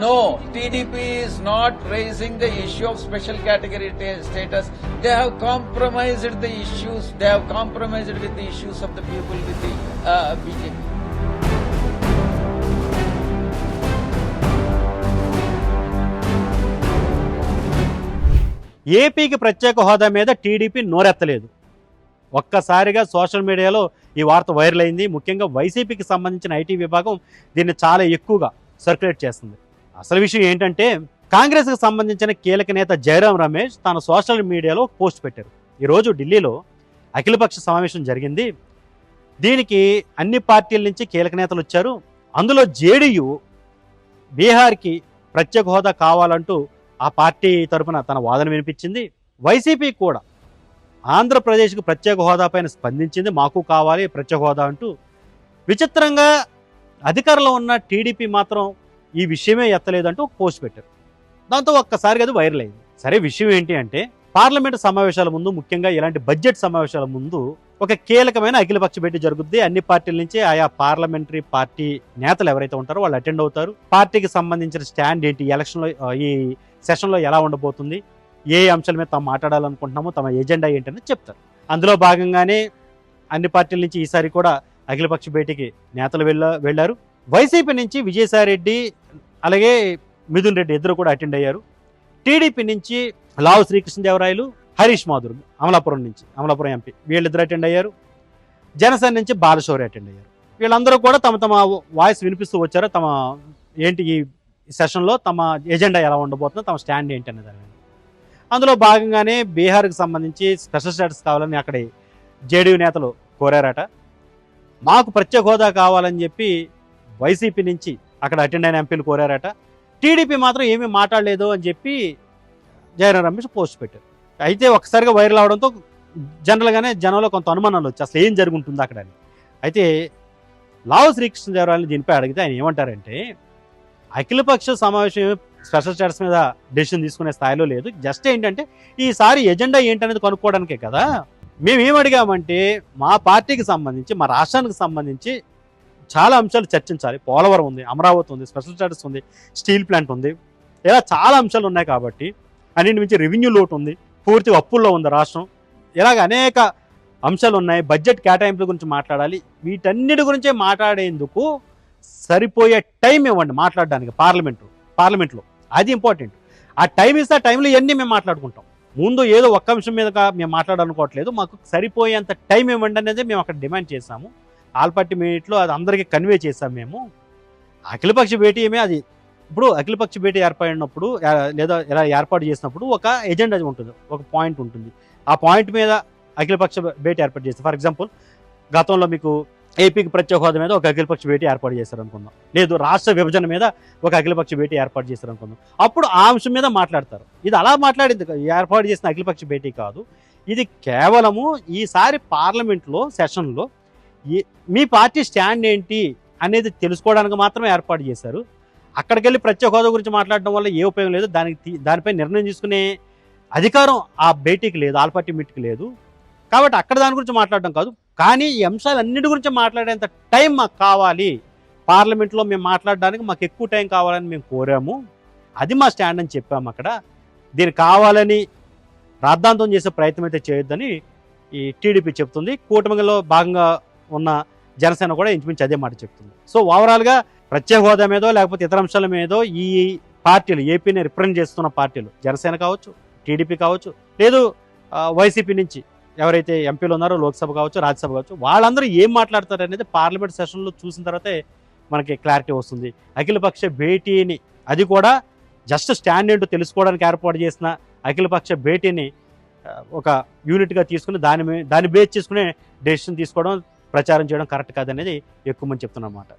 No, TDP is not raising the issue of special category ta- status. They have compromised the issues. They have compromised with the issues of the people with the uh, BJP. ఏపీకి ప్రత్యేక హోదా మీద TDP నోరెత్తలేదు ఒక్కసారిగా social మీడియాలో ఈ వార్త viral అయింది ముఖ్యంగా వైసీపీకి సంబంధించిన ఐటీ విభాగం దీన్ని చాలా ఎక్కువగా సర్క్యులేట్ చేస్తుంది అసలు విషయం ఏంటంటే కాంగ్రెస్కి సంబంధించిన కీలక నేత జయరాం రమేష్ తన సోషల్ మీడియాలో పోస్ట్ పెట్టారు. ఈరోజు ఢిల్లీలో అఖిలపక్ష సమావేశం జరిగింది. దీనికి అన్ని పార్టీల నుంచి కీలక నేతలు వచ్చారు. అందులో జేడీయూ బీహార్కి ప్రత్యేక హోదా కావాలంటూ ఆ పార్టీ తరపున తన వాదన వినిపించింది. వైసీపీ కూడా ఆంధ్రప్రదేశ్కు ప్రత్యేక హోదా పైన స్పందించింది. మాకు కావాలి ప్రత్యేక హోదా అంటూ విచిత్రంగా అధికారంలో ఉన్న టీడీపీ మాత్రం ఈ విషయమే ఎత్తలేదంటూ ఒక పోస్ట్ పెట్టారు. దాంతో ఒక్కసారిగా అది వైరల్ అయింది. సరే విషయం ఏంటి అంటే పార్లమెంట్ సమావేశాల ముందు ముఖ్యంగా ఇలాంటి బడ్జెట్ సమావేశాల ముందు ఒక కీలకమైన అఖిలపక్ష భేటీ జరుగుద్ది. అన్ని పార్టీల నుంచి ఆయా పార్లమెంటరీ పార్టీ నేతలు ఎవరైతే ఉంటారో వాళ్ళు అటెండ్ అవుతారు. పార్టీకి సంబంధించిన స్టాండ్ ఏంటి ఎలక్షన్లో ఈ సెషన్లో ఎలా ఉండబోతుంది ఏ అంశాల మీద తాము మాట్లాడాలనుకుంటున్నామో తమ ఎజెండా ఏంటని చెప్తారు. అందులో భాగంగానే అన్ని పార్టీల నుంచి ఈసారి కూడా అఖిలపక్ష భేటీకి నేతలు వెళ్ళ వెళ్ళారు. వైసీపీ నుంచి విజయసాయి రెడ్డి అలాగే మిథున్ రెడ్డి ఇద్దరు కూడా అటెండ్ అయ్యారు. టీడీపీ నుంచి లావు శ్రీకృష్ణదేవరాయలు హరీష్ మాధుర్ అమలాపురం నుంచి అమలాపురం ఎంపీ వీళ్ళిద్దరు అటెండ్ అయ్యారు. జనసేన నుంచి బాలశౌరి అటెండ్ అయ్యారు. వీళ్ళందరూ కూడా తమ తమ వాయిస్ వినిపిస్తూ వచ్చారు. తమ ఏంటి ఈ సెషన్లో తమ ఎజెండా ఎలా ఉండబోతుందో తమ స్టాండ్ ఏంటి అనే దాని అందులో భాగంగానే బీహార్కి సంబంధించి స్పెషల్ స్టేటస్ కావాలని అక్కడి జేడీయూ నేతలు కోరారట. మాకు ప్రత్యేక హోదా కావాలని చెప్పి వైసీపీ నుంచి అక్కడ అటెండ్ అయిన ఎంపీలు కోరారట. టీడీపీ మాత్రం ఏమీ మాట్లాడలేదు అని చెప్పి జయరాం రమేష్ పోస్ట్ పెట్టారు. అయితే ఒకసారిగా వైరల్ అవడంతో జనరల్గానే జనంలో కొంత అనుమానాలు వచ్చి అసలు ఏం జరుగుంటుంది అక్కడ అని. అయితే లావు శ్రీకృష్ణదేవరాయలు దీనిపై అడిగితే ఆయన ఏమంటారంటే అఖిలపక్ష సమావేశం స్పెషల్ స్టేటస్ మీద డెసిషన్ తీసుకునే స్థాయిలో లేదు. జస్ట్ ఏంటంటే ఈసారి ఎజెండా ఏంటనేది కనుక్కోవడానికే కదా. మేము ఏం అడిగామంటే మా పార్టీకి సంబంధించి మా రాష్ట్రానికి సంబంధించి చాలా అంశాలు చర్చించాలి. పోలవరం ఉంది అమరావతి ఉంది స్పెషల్ స్టేటస్ ఉంది స్టీల్ ప్లాంట్ ఉంది. ఇలా చాలా అంశాలు ఉన్నాయి కాబట్టి అన్నింటి మించి రెవెన్యూ లోటు ఉంది పూర్తి అప్పుల్లో ఉంది రాష్ట్రం. ఇలాగ అనేక అంశాలు ఉన్నాయి. బడ్జెట్ కేటాయింపుల గురించి మాట్లాడాలి. వీటన్నిటి గురించే మాట్లాడేందుకు సరిపోయే టైం ఇవ్వండి మాట్లాడడానికి పార్లమెంటు పార్లమెంట్లో. అది ఇంపార్టెంట్. ఆ టైం ఇస్తే ఆ టైంలో ఇవన్నీ మేము మాట్లాడుకుంటాం. ముందు ఏదో ఒక్క అంశం మీద మేము మాట్లాడాలనుకోవట్లేదు. మాకు సరిపోయేంత టైం ఇవ్వండి అనేది మేము అక్కడ డిమాండ్ చేశాము. ఆల్ మీట్లో అది అందరికీ కన్వే చేశాం మేము. అఖిలపక్ష భేటీ ఏమే అది ఇప్పుడు అఖిలపక్ష భేటీ ఏర్పడినప్పుడు లేదా ఇలా ఏర్పాటు చేసినప్పుడు ఒక ఎజెండా ఉంటుంది ఒక పాయింట్ ఉంటుంది. ఆ పాయింట్ మీద అఖిలపక్ష భేటీ ఏర్పాటు చేస్తారు. ఫర్ ఎగ్జాంపుల్ గతంలో మీకు ఏపీకి ప్రత్యేక హోదా మీద ఒక అఖిలపక్ష భేటీ ఏర్పాటు చేశారు అనుకుందాం లేదు రాష్ట్ర విభజన మీద ఒక అఖిలపక్ష భేటీ ఏర్పాటు చేశారు అనుకుందాం అప్పుడు ఆ అంశం మీద మాట్లాడతారు. ఇది అలా మాట్లాడింది ఏర్పాటు చేసిన అఖిలపక్ష భేటీ కాదు. ఇది కేవలము ఈసారి పార్లమెంట్లో సెషన్లో మీ పార్టీ స్టాండ్ ఏంటి అనేది తెలుసుకోవడానికి మాత్రమే ఏర్పాటు చేశారు. అక్కడికి వెళ్ళి ప్రత్యేక హోదా గురించి మాట్లాడడం వల్ల ఏ ఉపయోగం లేదు. దానికి దానిపై నిర్ణయం తీసుకునే అధికారం ఆ భేటీకి లేదు ఆల్ పార్టీ మీట్కి లేదు. కాబట్టి అక్కడ దాని గురించి మాట్లాడడం కాదు. కానీ ఈ అంశాలన్నిటి గురించి మాట్లాడేంత టైం మాకు కావాలి. పార్లమెంట్లో మేము మాట్లాడడానికి మాకు ఎక్కువ టైం కావాలని మేము కోరాము. అది మా స్టాండ్ అని చెప్పాము అక్కడ. దీనికి కావాలని రాద్ధాంతం చేసే ప్రయత్నం అయితే చేయొద్దని ఈ టీడీపీ చెప్తుంది. కూటమిలో భాగంగా ఉన్న జనసేన కూడా ఇంచుమించు అదే మాట చెప్తుంది. సో ఓవరాల్గా ప్రత్యేక హోదా మీదో లేకపోతే ఇతర అంశాల మీదో ఈ పార్టీలు ఏపీని రిప్రజెంట్ చేస్తున్న పార్టీలు జనసేన కావచ్చు టీడీపీ కావచ్చు లేదు వైసీపీ నుంచి ఎవరైతే ఎంపీలు ఉన్నారో లోక్సభ కావచ్చు రాజ్యసభ కావచ్చు వాళ్ళందరూ ఏం మాట్లాడతారు అనేది పార్లమెంట్ సెషన్లో చూసిన తర్వాతే మనకి క్లారిటీ వస్తుంది. అఖిలపక్ష భేటీని అది కూడా జస్ట్ స్టాండ్ ఏంటో తెలుసుకోవడానికి ఏర్పాటు చేసిన అఖిలపక్ష భేటీని ఒక యూనిట్గా తీసుకుని దాని దాన్ని బేస్ చేసుకునే డెసిషన్ తీసుకోవడం ప్రచారం చేయడం కరెక్ట్ కాదనేది ఎక్కువ మంది చెప్తున్నమాట